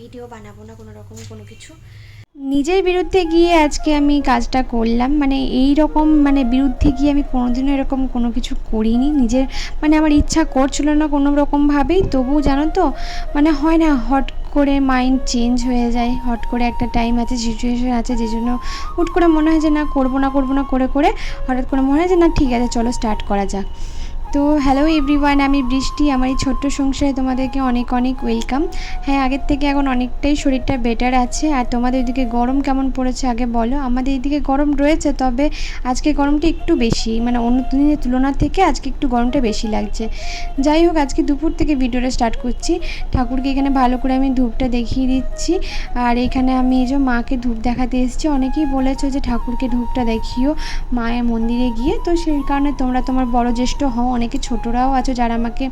Video বানাবো না কোনো রকম কোনো কিছু। নিজের বিরুদ্ধে গিয়ে আজকে আমি কাজটা করলাম মানে এই রকম মানে বিরুদ্ধে গিয়ে আমি কোনোদিনও এরকম কোনো কিছু করিনি। নিজের মানে আমার ইচ্ছা করছিল না কোনো রকমভাবেই তবু জানো তো মানে হয় না, হট করে মাইন্ড চেঞ্জ হয়ে যায়, হট করে একটা টাইম আছে সিচুয়েশন আছে, যে জন্য হুট করে মনে হয় যে না, করব না করব না, করে করে হঠাৎ করে মনে হয় যে না, ঠিক আছে, চলো স্টার্ট করা যাক। তো হ্যালো এভরিওয়ান আমি বৃষ্টি, আমার এই ছোট্ট সংসারে তোমাদেরকে অনেক অনেক ওয়েলকাম হ্যাঁ আগের থেকে এখন অনেকটাই শরীরটা বেটার আছে, আর তোমাদের ওইদিকে গরম কেমন পড়েছে আগে বলো? আমাদের এইদিকে গরম রয়েছে, তবে আজকে গরমটা একটু বেশি মানে অন্য দিনের তুলনা থেকে আজকে একটু গরমটা বেশি লাগছে। যাই হোক, আজকে দুপুর থেকে ভিডিওটা স্টার্ট করছি। ঠাকুরকে এখানে ভালো করে আমি ধূপটা দেখিয়ে দিচ্ছি। আর এখানে আমি এই যে মাকে ধূপ দেখাতে এসেছি। অনেকেই বলেছ যে ঠাকুরকে ধূপটা দেখিও মায়ের মন্দিরে গিয়ে। তো সেই কারণে তোমরা তোমার বড় জ্যেষ্ঠ হও অনেকে ছোটরাও আছো যারা আমাকে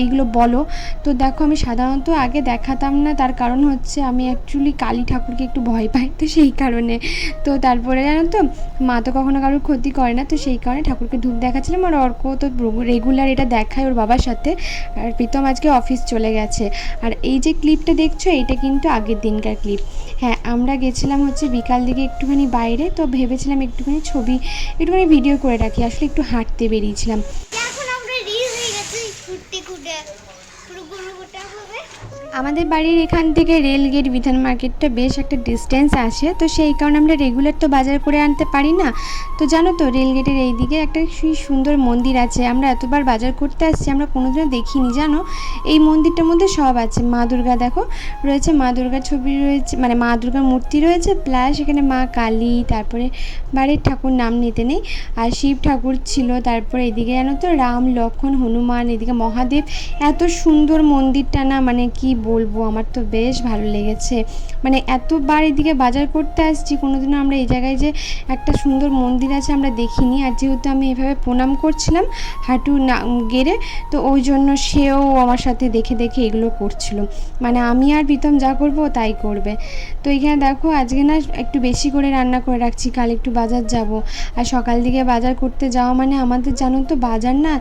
এইগুলো বলো। তো দেখো আমি সাধারণত আগে দেখাতাম না, তার কারণ হচ্ছে আমি অ্যাকচুয়ালি কালী ঠাকুরকে একটু ভয় পাই তো সেই কারণে। তো তারপরে জানো তো, মা তো কখনো কারোর ক্ষতি করে না, তো সেই কারণে ঠাকুরকে ধূপ দেখাচ্ছিলাম আর অর্ক তো রেগুলার এটা দেখায় ওর বাবার সাথে। আর প্রীতম আজকে অফিস চলে গেছে। আর এই যে ক্লিপটা দেখছ এটা কিন্তু আগের দিনকার ক্লিপ হ্যাঁ আমরা গেছিলাম হচ্ছে বিকাল দিকে একটুখানি বাইরে, তো ভেবেছিলাম একটুখানি ছবি, একটুখানি ভিডিও করে রাখি। আসলে একটু হাঁটতে বেরিয়েছিলাম। Okay. আমাদের বাড়ির এখান থেকে রেলগেট বিধান মার্কেটটা বেশ একটা ডিস্টেন্স আছে। তো সেই কারণে আমরা রেগুলার তো বাজার করে আনতে পারি না। তো জানো তো রেলগেটের এই দিকে একটা সেই সুন্দর মন্দির আছে। আমরা এতবার বাজার করতে আসছি, আমরা কোনোদিনও দেখিনি, জানো? এই মন্দিরটার মধ্যে সব আছে। মা দুর্গা, দেখো, রয়েছে মা দুর্গার ছবি রয়েছে মানে মা দুর্গার মূর্তি রয়েছে প্লাস এখানে মা কালী, তারপরে বাড়ির ঠাকুর নাম নিতে নেই। আর শিব ঠাকুর ছিল, তারপরে এদিকে জানো তো, রাম লক্ষ্মণ হনুমান এদিকে মহাদেব। এত সুন্দর মন্দিরটা না মানে কি বলব, আমার তো বেশ ভালো লেগেছে। মানে এতবার এদিকে বাজার করতে আসছি, কোনোদিনও আমরা এই জায়গায় যে একটা সুন্দর মন্দির আছে আমরা দেখিনি। আর যেহেতু আমি এভাবে প্রণাম করছিলাম হাঁটু না, গেড়ে, তো ওই জন্য সেও আমার সাথে দেখে দেখে এগুলো করছিল। মানে আমি আর প্রীতম যা করব তাই করবে। তো এখানে দেখো, আজকে না একটু বেশি করে রান্না করে রাখছি, কাল একটু বাজার যাব। আর সকাল দিকে বাজার করতে যাওয়া মানে আমাদের জানো তো বাজার না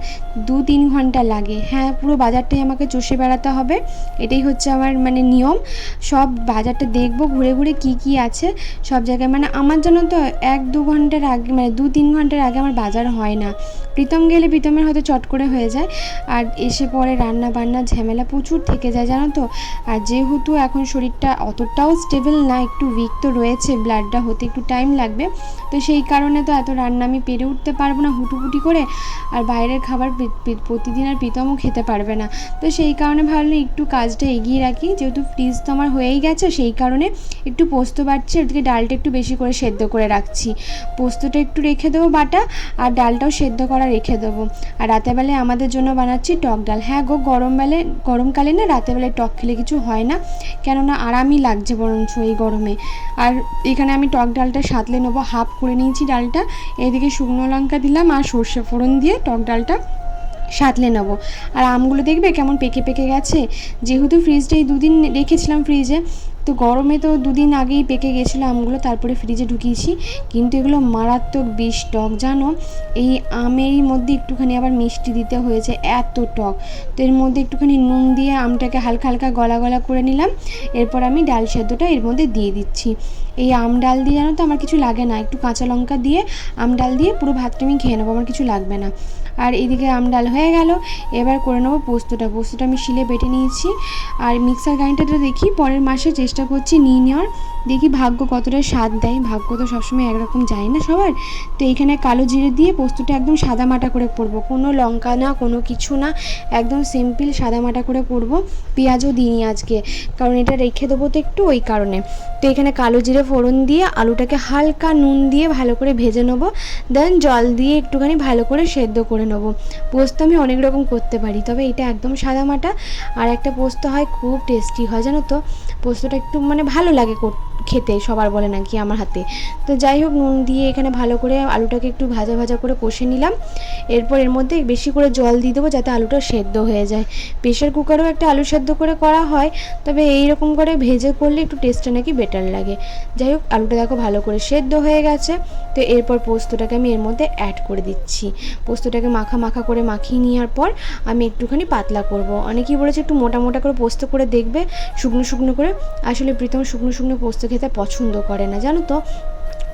দু তিন ঘণ্টা লাগে। হ্যাঁ পুরো বাজারটাই আমাকে চষে বেড়াতে হবে, এটাই হচ্ছে আমার মানে নিয়ম, সব বাজারটা দেখব, ঘুরে ঘুরে কি কি আছে, সব জায়গায়। মানে আমার জন্য তো এক দু ঘণ্টার আগে মানে দু তিন ঘণ্টার আগে আমার বাজার হয় না। প্রীতম গেলে প্রীতমের হয়তো চট করে হয়ে যায়, আর এসে পরে রান্না বান্না ঝামেলা প্রচুর থেকে যায়, জানো তো? আর যেহেতু এখন শরীরটা অতটাও স্টেবল না, একটু উইক তো রয়েছে ব্লাডটা হতে একটু টাইম লাগবে, তো সেই কারণে তো এত রান্না আমি পেরে উঠতে পারব না হুটুপুটি করে, আর বাইরের খাবার প্রি- প্রি- প্রতিদিন আর প্রীতমও খেতে পারবে না। তো সেই কারণে ভাবলাম একটু কাজটা এগিয়ে রাখি। যেহেতু ফ্রিজ তো আমার হয়েই গেছে, সেই কারণে একটু পোস্ত বাড়ছে, ওদিকে ডালটা একটু বেশি করে সেদ্ধ করে রাখছি। পোস্তটা একটু রেখে দেবো বাটা, আর ডালটাও সেদ্ধ করা রেখে দেবো। আর রাতেরবেলায় আমাদের জন্য বানাচ্ছি টক ডাল। হ্যাঁ গো গরমবেলে গরমকালে না রাতেরবেলায় টক খেলে কিছু হয় না, কেননা আরামই লাগছে বরঞ্চ এই গরমে। আর এখানে আমি টক ডালটা সাতলে নেব, হাফ করে নিয়েছি ডালটা। এদিকে শুকনো লঙ্কা দিলাম আর সর্ষে ফোড়ন দিয়ে টক ডালটা সাতলে নেব। আর আমগুলো দেখবে কেমন পেকে পেকে গেছে? যেহেতু ফ্রিজটা এই দুদিন রেখেছিলাম ফ্রিজে তো গরমে তো দুদিন আগেই পেকে গেছিল আমগুলো, তারপরে ফ্রিজে ঢুকিয়েছি। কিন্তু এগুলো মারাত্মক বিষ টক, জানো? এই আমেরই মধ্যে একটুখানি আবার মিষ্টি দিতে হয়েছে, এত টক। তো এর মধ্যে একটুখানি নুন দিয়ে আমটাকে হালকা হালকা গলা গলা করে নিলাম। এরপর আমি ডাল সেদ্ধটা এর মধ্যে দিয়ে দিচ্ছি। এই আম ডাল দিয়ে জানো তো আমার কিছু লাগে না, একটু কাঁচা লঙ্কা দিয়ে, আম ডাল দিয়ে পুরো ভাতটা আমি খেয়ে নেব, আমার কিছু লাগবে না। আর এদিকে আম ডাল হয়ে গেল। এবার করে নেব পোস্তটা। পোস্তটা আমি শিলে বেটে নিয়েছি। আর মিক্সার গ্রাইন্ডারটা দেখি পরের মাসে চেষ্টা করছি নিয়ে নেওয়ার। দেখি ভাগ্য কতটা স্বাদ দেয়। ভাগ্য তো সবসময় একরকম যায় না সবার। তো এখানে কালো জিরে দিয়ে পোস্তটা একদম সাদা মাটা করে করব। কোনো লঙ্কা না, কোনো কিছু না। একদম সিম্পল সাদা মাটা করে করব। পেঁয়াজও দিইনি আজকে। কারণ এটা রেখে দেবো তো একটু ওই কারণে। তো এখানে কালো জিরে ফোড়ন দিয়ে আলুটাকে হালকা নুন দিয়ে ভালো করে ভেজে নেব। দেন জল দিয়ে একটুখানি ভালো করে সেদ্ধ করে নেব। পোস্ত আমি অনেক রকম করতে পারি, তবে এটা একদম সাদা মাটা। আর একটা পোস্ত হয় খুব টেস্টি হয়, জানো তো? পোস্তটা একটু মানে ভালো লাগে কর- খেতে, সবার বলে নাকি আমার হাতে। তো যাই হোক, নুন দিয়ে এখানে ভালো করে আলুটাকে একটু ভাজা ভাজা করে কষে নিলাম। এরপর এর মধ্যে বেশি করে জল দিয়ে দেবো যাতে আলুটা সেদ্ধ হয়ে যায়। প্রেশার কুকারেও একটা আলু সেদ্ধ করে করা হয়, তবে এই রকম করে ভেজে করলে একটু টেস্টটা নাকি বেটার লাগে। যাই হোক, আলুটা দেখো ভালো করে সেদ্ধ হয়ে গেছে। তো এরপর পোস্তটাকে আমি এর মধ্যে অ্যাড করে দিচ্ছি। পোস্তটাকে মাখা মাখা করে মাখিয়ে নেওয়ার পর আমি একটুখানি পাতলা করব। অনেকেই বলেছে একটু মোটা মোটা করে পোস্ত করে দেখবে, শুকনো শুকনো করে। আসলে প্রীতম শুকনো শুকনো পোস্ত খেতে পছন্দ করে না। জানো তো,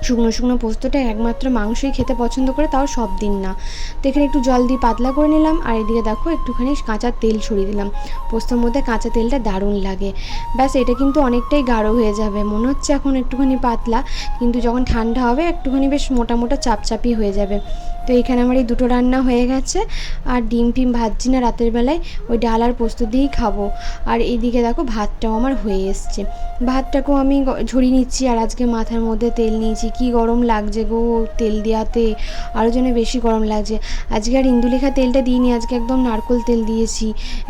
শুকনো শুকনো পোস্তটা একমাত্র মাংসই খেতে পছন্দ করে, তাও সব দিন না। তো এখানে একটু জল দিয়ে পাতলা করে নিলাম, আর এদিকে দেখো একটুখানি কাঁচা তেল ছড়িয়ে দিলাম। পোস্তর মধ্যে কাঁচা তেলটা দারুণ লাগে। ব্যাস, এটা কিন্তু অনেকটাই গাঢ় হয়ে যাবে। মনে হচ্ছে এখন একটুখানি পাতলা, কিন্তু যখন ঠান্ডা হবে, একটুখানি বেশ মোটা মোটা চাপচাপি হয়ে যাবে। তো এখানে আমার এই দুটো রান্না হয়ে গেছে। আর ডিম ফিম ভাজছি না রাতের বেলায়, ওই ডাল আর পোস্ত দিয়েই খাব। আর এইদিকে দেখো ভাতটাও আমার হয়ে এসছে। ভাতটাকেও আমি ঝরিয়ে নিচ্ছি, আর আজকে মাথার মধ্যে তেল নিয়েছি। কি গরম লাগছে গো তেল দেওয়াতে আরও যেন বেশি গরম লাগছে। আজকে আর ইন্দুলেখা তেলটা দিইনি, আজকে একদম নারকোল তেল দিয়েছি।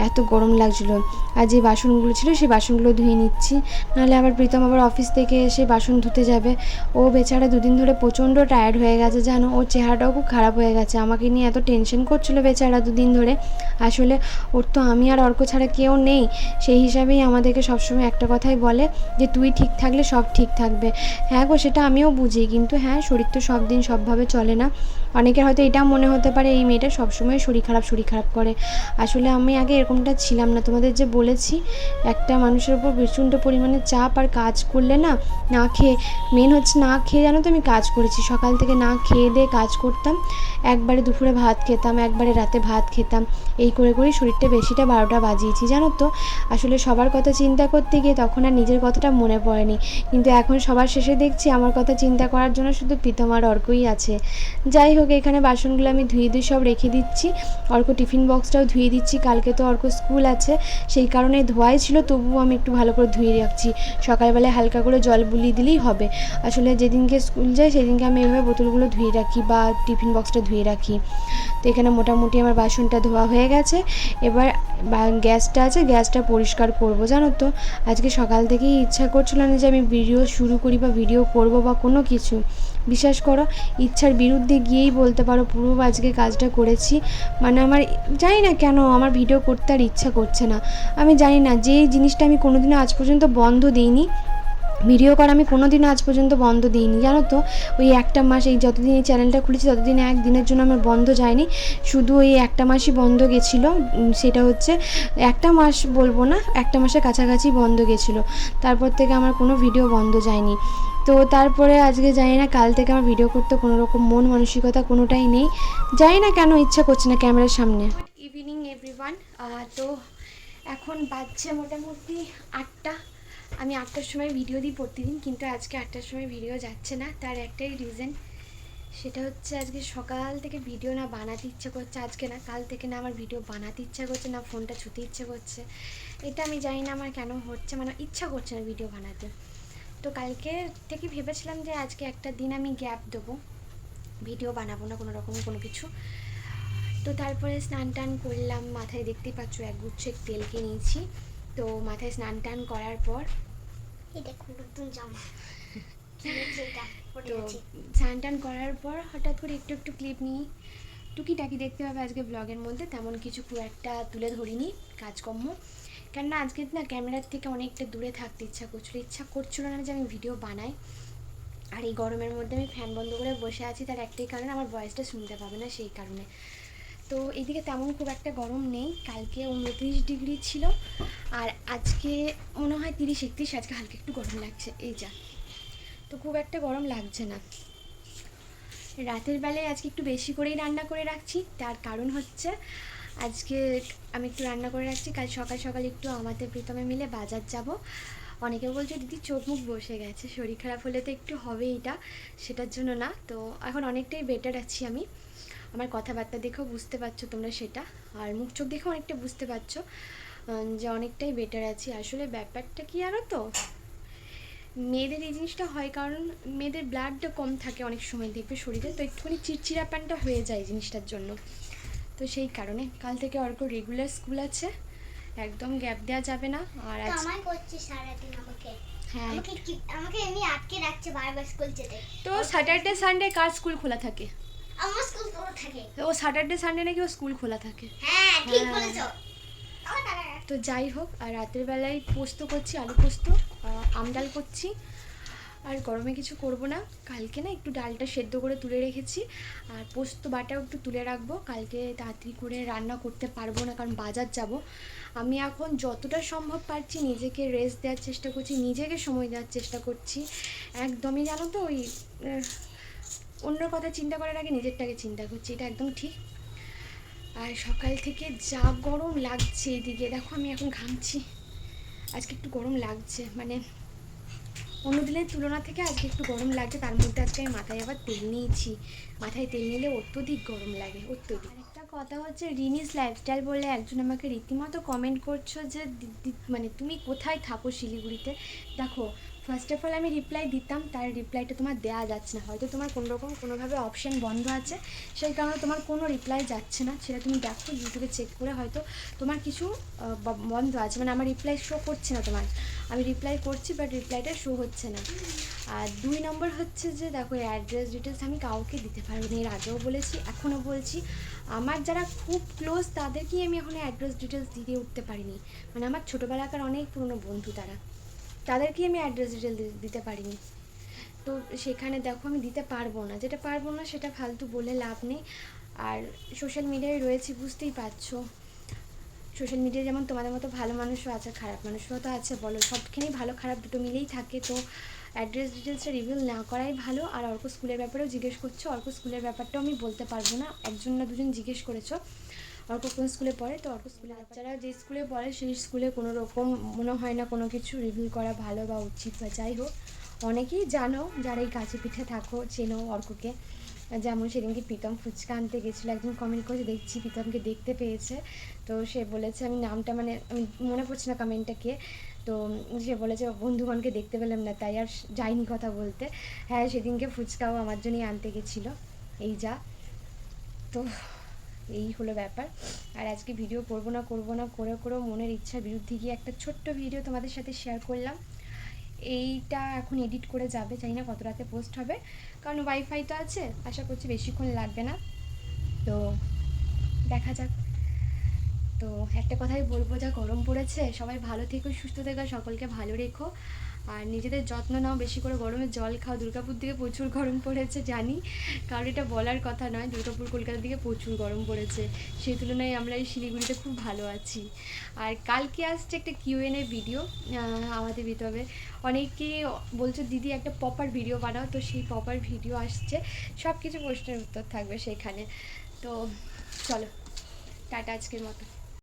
এত গরম লাগছিল। আর যে বাসনগুলো ছিল সেই বাসনগুলো ধুয়ে নিচ্ছি। নাহলে আবার প্রীতম আবার অফিস থেকে এসে বাসন ধুতে যাবে। ও বেচারা দুদিন ধরে প্রচণ্ড টায়ার্ড হয়ে গেছে, জানো? ওর চেহারাটাও খুব খারাপ হয়ে গেছে। আমাকে নিয়ে এত টেনশন করছিল বেচারা দুদিন ধরে। আসলে ওর তো আমি আর অর্ক ছাড়া কেউ নেই। সেই হিসাবেই আমাদেরকে সবসময় একটা কথাই বলে যে, তুই ঠিক থাকলে সব ঠিক থাকবে। হ্যাঁ গো, সেটা আমিও বুঝি। কিন্তু হ্যাঁ শরীর তো সব দিন সবভাবে চলে না। অনেকের হয়তো এটা মনে হতে পারে, এই মেয়েটা সবসময় শরীর খারাপ শরীর খারাপ করে। আসলে আমি আগে এরকমটা ছিলাম না। তোমাদের যে বলেছি, একটা মানুষের উপর প্রচণ্ড পরিমাণে চাপ আর কাজ করলে না না খেয়ে মেন হচ্ছে না খেয়ে, জানো তো আমি কাজ করেছি। সকাল থেকে না খেয়ে দিয়ে কাজ করতাম। একবারে দুপুরে ভাত খেতাম, একবারে রাতে ভাত খেতাম। এই করে করেই শরীরটা বেশিটা বারোটা বাজিয়েছি, জানো তো? আসলে সবার কথা চিন্তা করতে গিয়ে তখন আর নিজের কথাটা মনে পড়েনি। কিন্তু এখন সবার শেষে দেখছি আমার কথা চিন্তা করার জন্য শুধু প্রীতম আর অর্কই আছে। যাই হোক, এখানে বাসনগুলো আমি ধুয়ে ধুয়ে সব রেখে দিচ্ছি। অর্ক টিফিন বক্সটাও ধুয়ে দিচ্ছি, কালকে তো অর্ক স্কুল আছে। সেই কারণে ধোয়াই ছিল, তবুও আমি একটু ভালো করে ধুয়ে রাখছি। সকালবেলায় হালকা করে জল বুলিয়ে দিলেই হবে। আসলে যেদিনকে স্কুল যায়, সেদিনকে আমি এভাবে বোতলগুলো ধুয়ে রাখি বা টিফিন বক্সটা ধুয়ে রাখি। তো এখানে মোটামুটি আমার বাসনটা ধোয়া হয়ে গেছে। এবার গ্যাসটা আছে, গ্যাসটা পরিষ্কার করব, জানো তো? আজকে সকাল থেকেই ইচ্ছা করছিল না যে আমি ভিডিও শুরু করি বা ভিডিও করব বা কোনো কিছু। বিশ্বাস করো, ইচ্ছার বিরুদ্ধে গিয়েই বলতে পারো, পুরো আজকে কাজটা করেছি। মানে আমার, জানি না কেন, আমার ভিডিও করতে আর ইচ্ছা করছে না। আমি জানি না যে জিনিসটা আমি কোনোদিনও আজ পর্যন্ত বন্ধ দিইনি ভিডিও করা আমি কোনো দিনও আজ পর্যন্ত বন্ধ দিইনি। জানো তো? ওই একটা মাস এই যতদিন এই চ্যানেলটা খুলেছি, ততদিন একদিনের জন্য আমার বন্ধ যায়নি। শুধু ওই একটা মাসই বন্ধ গেছিল। সেটা হচ্ছে একটা মাস বলব না, একটা মাসের কাছাকাছি বন্ধ গেছিল। তারপর থেকে আমার কোনো ভিডিও বন্ধ যায়নি। তো তারপরে আজকে জানি না, কাল থেকে আমার ভিডিও করতে কোনো রকম মন মানসিকতা কোনোটাই নেই। জানি না কেন ইচ্ছা করছে না ক্যামেরার সামনে। ইভিনিং এভরিওয়ান তো এখন বাজছে মোটামুটি আটটা। আমি আটটার সময় ভিডিও দিই প্রতিদিন, কিন্তু আজকে আটটার সময় ভিডিও যাচ্ছে না। তার একটাই রিজন সেটা হচ্ছে আজকে সকাল থেকে ভিডিও না বানাতে ইচ্ছে করছে, আজকে না, কাল থেকে না আমার ভিডিও বানাতে ইচ্ছা করছে, না ফোনটা ছুতে ইচ্ছে করছে। এটা আমি জানি না আমার কেন হচ্ছে মানে ইচ্ছা করছে না ভিডিও বানাতে। তো কালকে থেকে ভেবেছিলাম যে আজকে একটা দিন আমি গ্যাপ দেবো ভিডিও বানাবো না কোনো রকম কোনো কিছু। তো তারপরে স্নান টান করলাম, মাথায় দেখতেই পাচ্ছ এক গুচ্ছের তেলকে নিয়েছি। তো মাথায় স্নান টান করার পর তো স্নান টান করার পর হঠাৎ করে একটু একটু ক্লিপ নিই। টুকিটাকি দেখতে পাবে আজকে ব্লগের মধ্যে তেমন কিছু খুব একটা তুলে ধরিনি কাজকর্ম। কেননা আজকে না ক্যামেরার থেকে অনেকটা দূরে থাকতে ইচ্ছা করছিল ইচ্ছা করছিল না যে আমি ভিডিও বানাই। আর এই গরমের মধ্যে আমি ফ্যান বন্ধ করে বসে আছি তার একটাই কারণ আমার ভয়েসটা শুনতে পাবে না সেই কারণে। তো এইদিকে তেমন খুব একটা গরম নেই। কালকে উনত্রিশ ডিগ্রি ছিল। আর আজকে মনে হয় তিরিশ, একত্রিশ, আজকে হালকা একটু গরম লাগছে। এই যা। তো খুব একটা গরম লাগছে না। রাতের বেলায় আজকে একটু বেশি করেই রান্না করে রাখছি। তার কারণ হচ্ছে, আজকে আমি একটু রান্না করে রাখছি। কাল সকাল সকাল একটু আমাদের প্রীতমে মিলে বাজার যাব। অনেকে বলছে, দিদি, চোখ মুখ বসে গেছে। শরীর খারাপ হলে তো একটু হবে এটা। সেটার জন্য না। তো এখন অনেকটাই বেটার আছি আমি। আমার কথাবার্তা দেখেও বুঝতে পারছ তোমরা সেটা। আর মুখ চোখ দেখেও অনেকটা বুঝতে পারছ যে অনেকটাই বেটার আছি। আসলে ব্যাপারটা কি আরও তো? মেয়েদের এই জিনিসটা হয় কারণ মেয়েদের ব্লাডটা কম থাকে অনেক সময় দেখবে শরীরে তো একটুখানি চিড়চিড়াপানটা হয়ে যায় জিনিসটার জন্য। তো সেই কারণে কাল থেকে অর্ক রেগুলার স্কুল আছে একদম গ্যাপ দেওয়া যাবে না। আর আমায় করছে সারাদিন আমাকে? হ্যাঁ। আমাকে আমাকে এমনি আটকে রাখছে বারবার স্কুল যেতে। তো স্যাটারডে সানডে কার স্কুল খোলা থাকে? আমার স্কুল পুরো থাকে। ও স্যাটারডে সানডে নাকি ও স্কুল খোলা থাকে? হ্যাঁ ঠিক হ্যাঁ। বলেছ। তো যাই হোক আর রাতের বেলায় পোস্ত করছি আলু পোস্ত আহ, আম ডাল করছি। আর গরমে কিছু করব না। কালকে না একটু ডালটা সেদ্ধ করে তুলে রেখেছি। আর পোস্ত বাটাও একটু তুলে রাখব। কালকে তাড়াতাড়ি করে রান্না করতে পারব না কারণ বাজার যাব। আমি এখন যতটা সম্ভব পারছি নিজেকে রেস্ট দেওয়ার চেষ্টা করছি নিজেকে সময় দেওয়ার চেষ্টা করছি। একদমই জানো তো ওই অন্যর কথা চিন্তা করার আগে নিজেরটাকে চিন্তা করছি, এটা একদম ঠিক। আর সকাল থেকে যা গরম লাগছে এদিকে, দেখো আমি এখন ঘামছি। আজকে একটু গরম লাগছে মানে অন্য দিনের তুলনা থেকে আজকে একটু গরম লাগছে, তার মধ্যে আজকে আমি মাথায় আবার তেল নিয়েছি। মাথায় তেল নিলে অত্যধিক গরম লাগে, অত্যধিক। একটা কথা হচ্ছে, রিনিস লাইফস্টাইল বলে একজন আমাকে রীতিমতো কমেন্ট করছ যে মানে তুমি কোথায় থাকো শিলিগুড়িতে? দেখো ফার্স্ট অফ অল আমি রিপ্লাই দিতাম, তার রিপ্লাইটা তোমার দেওয়া যাচ্ছে না। হয়তো তোমার কোনো রকম কোনোভাবে অপশন বন্ধ আছে, সেই কারণে তোমার কোনো রিপ্লাই যাচ্ছে না। সেটা তুমি দেখো ইউটিউবে চেক করে হয়তো তোমার কিছু বন্ধ আছে। মানে আমার রিপ্লাই শো করছে না তোমার। আমি রিপ্লাই করছি বাট রিপ্লাইটা শো হচ্ছে না। আর দুই নম্বর হচ্ছে যে, দেখো অ্যাড্রেস ডিটেলস আমি কাউকে দিতে পারব না। এর আগেও বলেছি, এখনও বলছি। আমার যারা খুব ক্লোজ তাদেরকেই আমি এখন অ্যাড্রেস ডিটেলস দিয়ে উঠতে পারিনি। মানে আমার ছোটোবেলাকার অনেক পুরনো বন্ধু তারা। তাদেরকেই আমি অ্যাড্রেস ডিটেল দিতে পারিনি। তো সেখানে দেখো আমি দিতে পারব না। যেটা পারব না সেটা ফালতু বলে লাভ নেই। আর সোশ্যাল মিডিয়ায় রয়েছি, বুঝতেই পারছ। সোশ্যাল মিডিয়ায় যেমন তোমাদের মতো ভালো মানুষও আছে, খারাপ মানুষও তো আছে, বলো। সবখানেই ভালো, খারাপ দুটো মিলেই থাকে। তো অ্যাড্রেস ডিটেলসটা রিভিল না করাই ভালো। আর অর্ক স্কুলের ব্যাপারেও জিজ্ঞেস করছ। অর্ক স্কুলের ব্যাপারটাও আমি বলতে পারব না। একজন না দুজন জিজ্ঞেস করেছ। অর্ক কোন স্কুলে পড়ে, তো অর্ক স্কুলে বাচ্চারা যে স্কুলে পড়ে সেই স্কুলে কোনো রকম মনে হয় না কোনো কিছু রিভিউ করা ভালো বা উচিত বা যাই হোক। অনেকেই জানো, যারা এই কাছে পিঠে থাকো, চেনো অর্ককে। যেমন সেদিনকে প্রীতম ফুচকা আনতে গেছিল একজন কমেন্ট করেছে, দেখছি প্রীতমকে দেখতে পেয়েছে। তো সে বলেছে, আমি নামটা মানে আমি মনে পড়ছে না কমেন্টটা কে। তো সে বলেছে, বন্ধুগণকে দেখতে পেলাম না, তাই আর যাইনি কথা বলতে। হ্যাঁ সেদিনকে ফুচকাও আমার জন্যই আনতে গেছিল। এই যা। তো এই হলো ব্যাপার। আর আজকে ভিডিও করব না করব না করে করেও মনের ইচ্ছার বিরুদ্ধে গিয়ে একটা ছোট্ট ভিডিও তোমাদের সাথে শেয়ার করলাম। এইটা এখন এডিট করে যাবে, জানি না কত রাতে পোস্ট হবে। কারণ ওয়াইফাই তো আছে, আশা করছি বেশিক্ষণ লাগবে না। তো দেখা যাক। তো একটা কথাই বলব, যা গরম পড়েছে, সবাই ভালো থেকো, সুস্থ থেকো সকলকে ভালো রেখো। আর নিজেদের যত্ন নাও বেশি করে, গরমে জল খাও। দুর্গাপুর দিকে প্রচুর গরম পড়েছে, জানি। কারণ এটা বলার কথা নয়, দুর্গাপুর কলকাতার দিকে প্রচুর গরম পড়েছে। সেই তুলনায় আমরা এই শিলিগুড়িতে খুব ভালো আছি। আর কালকে আসছে একটা কিউএনএ ভিডিও আমাদের ভিতরে অনেকে বলছো, দিদি, একটা পপার ভিডিও বানাও। তো সেই পপার ভিডিও আসছে। সব কিছু প্রশ্নের উত্তর থাকবে সেখানে। তো চলো, টাটা আজকের মতো।